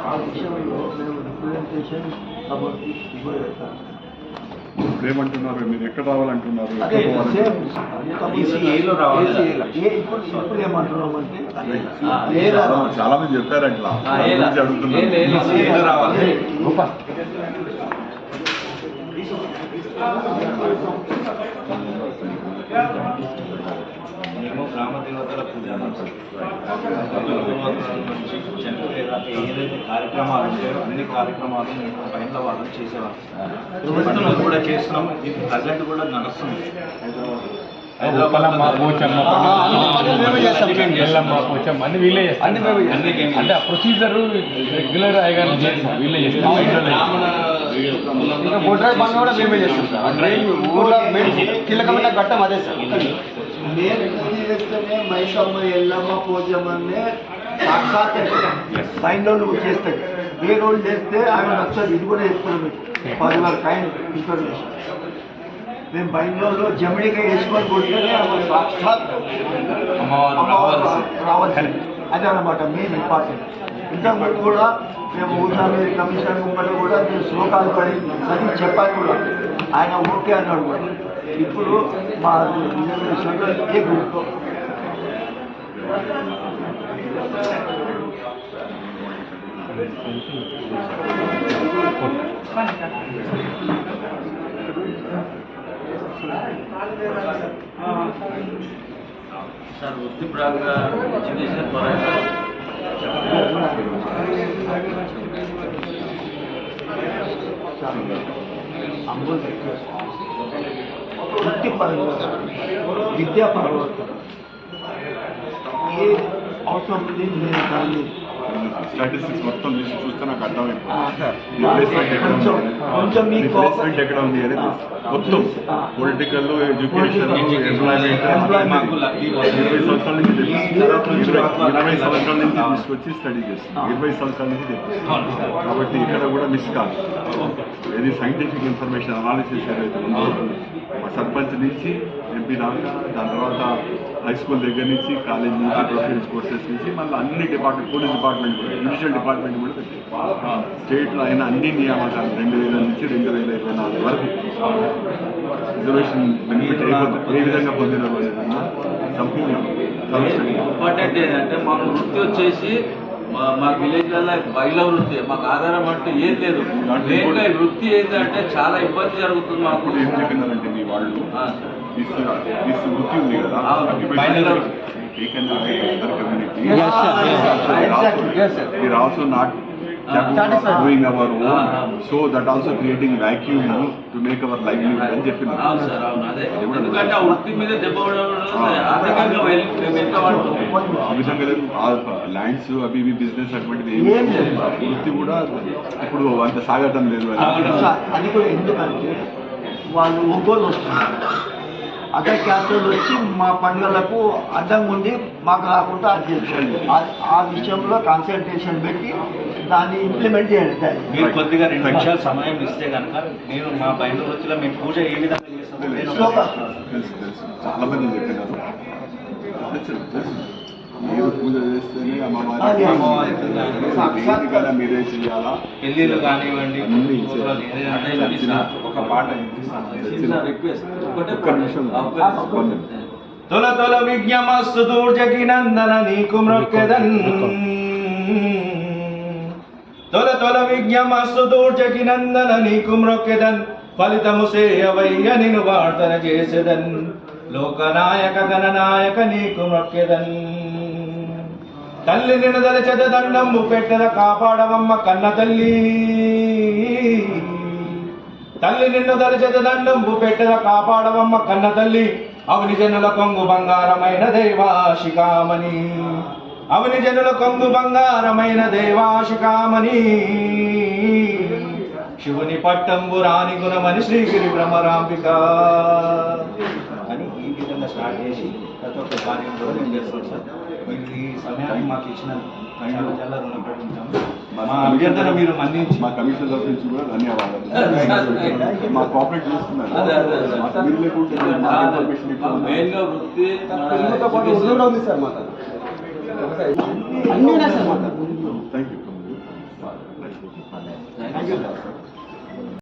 ఆ విషయంలో మేము రిప్రజెంటేషన్ సభకి ఇవ్వగలుగుతాం ఇప్పుడు ఏమంటున్నారు మీరు ఎక్కడ రావాలంటున్నారు ఇప్పుడు చాలా- చాలా మంది చెప్పారు అట్లా ఆ, దాని ఏలా? గురించి అడుగుతున్నారు ఏం లేదు. ECA లో రావాలి. దేవతల పూజ నుంచి ఏదైతే కార్యక్రమాలు ఉంటాయో అన్ని కార్యక్రమాలు మేము పైన వాళ్ళని చేసేవాళ్ళం కూడా చేస్తున్నాం. ఇది ప్రజెంట్ కూడా నడుస్తుంది. అన్ని వీళ్ళే చేస్తాం. అంటే ఆ ప్రొసీజర్ రెగ్యులర్ అయ్యగానే చేస్తాం. వీళ్ళే చేస్తారు. బయటోళ్ళే చేస్తారు. ఇంకా బొడ్రాయి పనులు కూడా మేమే చేస్తాం సార్. మెయిన్ ఊర్లో మెయిన్ కీలకమైన ఘట్టం అదే సార్. చేస్తేనే మైసమ్మ ఎల్లమ్మ పోజమ్మనే సాక్షాత్ సైన్లో నువ్వు చేస్తాయి ఏ రోజు చేస్తే ఆమె నచ్చదు. ఇది కూడా చెప్తున్నాను మీకు. పది వరకు కైండ్ ఇన్ఫర్మేషన్ మేము బయలులో జమిడిగా వేసుకొని కొడితేనే ఆమె సాక్షాత్ అమ్మవారు అమ్మవారు రావాల్సి రావాలి అదే అనమాట మెయిన్ ఇంపార్టెంట్ ఇంతకుముందు కూడా మేము ఊసామి కమిషనర్ ముంగట కూడా మేము శ్లోకాలు పడి చదివి చెప్పాలి కూడా. ఆయన ఓకే అన్నాడు కూడా. ఇప్పుడు మా ఏ గ్రూప్ సార్ వృత్తిపరంగా ఎడ్యుకేషన్ పరంగా వృత్తిపరంగా విద్యాపరంగా ఏ అవసరం నేను దాన్ని స్టాటిస్టిక్స్ మొత్తం తీసి చూస్తే నాకు అర్థమైపోయింది రిప్లేస్మెంట్ ఎక్కడ ఉంది ఉంది అనేది మొత్తం. పొలిటికల్ ఎడ్యుకేషన్ ఇరవై సంవత్సరాల నుంచి. ఇరవై సంవత్సరాల నుంచి. తీసుకొచ్చి స్టడీ చేస్తుంది ఆ. ఇరవై సంవత్సరాల నుంచి. కాబట్టి ఇక్కడ కూడా మిస్ కాదు ఇది సైంటిఫిక్ ఇన్ఫర్మేషన్ అనాలిసిస్ ఏదైతే ఉందో సర్పంచ్ నుంచి ఎంపీ దాకా దాని తర్వాత హై స్కూల్ దగ్గర నుంచి కాలేజ్ నుంచి ప్రొఫెషనల్ కోర్సెస్ నుంచి మళ్ళీ అన్ని డిపార్ట్మెంట్ పోలీస్ డిపార్ట్మెంట్ కూడా జ్యుడిషియల్ డిపార్ట్మెంట్ కూడా స్టేట్లో అయిన అన్ని నియామకాలు రెండు వేల నుంచి రెండు వేల ఇరవై నాలుగు వరకు. రిజర్వేషన్ బెనిఫిట్ ఏ విధంగా అనేది సంపూర్ణం. ఇంపార్టెంట్ ఏంటంటే మాకు వృత్తి వచ్చేసి మా విలేజ్లలో బయల వృత్తి మాకు ఆధారం అంటే ఏం లేదు. వృత్తి ఏంటంటే చాలా ఇబ్బంది జరుగుతుంది మాకు. ఏం చెప్పినారంటే మీ వాళ్ళు. దిస్ వృత్తి ఉంది కదా capable of doing our own, Ah. so that also creating vacuum to make our livelihood అని పడుతున్నాం ఆ విధంగా లేదు. ల్యాండ్స్ అవి ఇవి బిజినెస్ అటువంటిది. వృత్తి కూడా ఇప్పుడు అంత సాగటం లేదు వాళ్ళు ఒంగోలు వస్తున్నారు. అదర్ క్యాస్టర్ వచ్చి మా పండుగలకు అడ్డంగా ఉండి మాకు రాకుండా అధ్యక్షులు ఆ- ఆ విషయంలో కాన్సన్ట్రేషన్ పెట్టి దాన్ని ఇంప్లిమెంట్ చేయండి. మీరు కొద్దిగా రెండు నిమిషాలు సమయం ఇస్తే కనుక నేను మా బయట వచ్చిన మేము పూజ ఏ విధంగా చాలా మంది చెప్పినారు మీరు పూజ చేస్తేనే అది అమ్మవారి అమ్మవారికి సాక్షాత్ కదా మీరే చేయాలా పెళ్ళిళ్ళు కానివ్వండి. ఒక పాట ఒక్క. నిమిషం. తొల తొల విజ్ఞమస్తు దూర్జకి నందన నీకు మ్రొక్కెదన్ తొల తొల విజ్ఞమస్తు దూర్జకి నందన నీకు మ్రొక్కెదన్ ఫలితము సేయవయ్య నిను వార్తన చేసెదన్. లోకనాయక గణనాయక నీకు మ్రొక్కెదన్ తల్లి నిన్ను దలచెద దండం పెట్టెద కాపాడవమ్మ కన్న తల్లి. తల్లి నిన్ను దరిచెద దండంబు పెట్టెద కాపాడవమ్మ కన్న తల్లి. అవని జనుల కొంగు బంగారమైన దైవాశికామణి అవని జనుల కొంగు బంగారమైన దైవాశికామణి శివుని పట్టంబు రాణి గుణమని శ్రీగిరి భ్రమరాంబిక. అని ఈ విధంగా స్టార్ట్ చేసి ప్రతి ఒక్క కార్యంలో నేను చేస్తాను సార్. ఈ సమయాన్ని మాకు ఇచ్చినందుకు Thank you. చాలా చాలా రుణపడి ఉంటాం మా మా అభ్యర్థన మీరు మన్నించి మా కమిషన్ తరఫు నుంచి కూడా ధన్యవాదాలు. మా కోఆపరేట్ చేస్తున్నారు. మీరు లేకుంటే మెయిన్గా వృత్తి ఉంది సార్ మాకు. Thank you thank you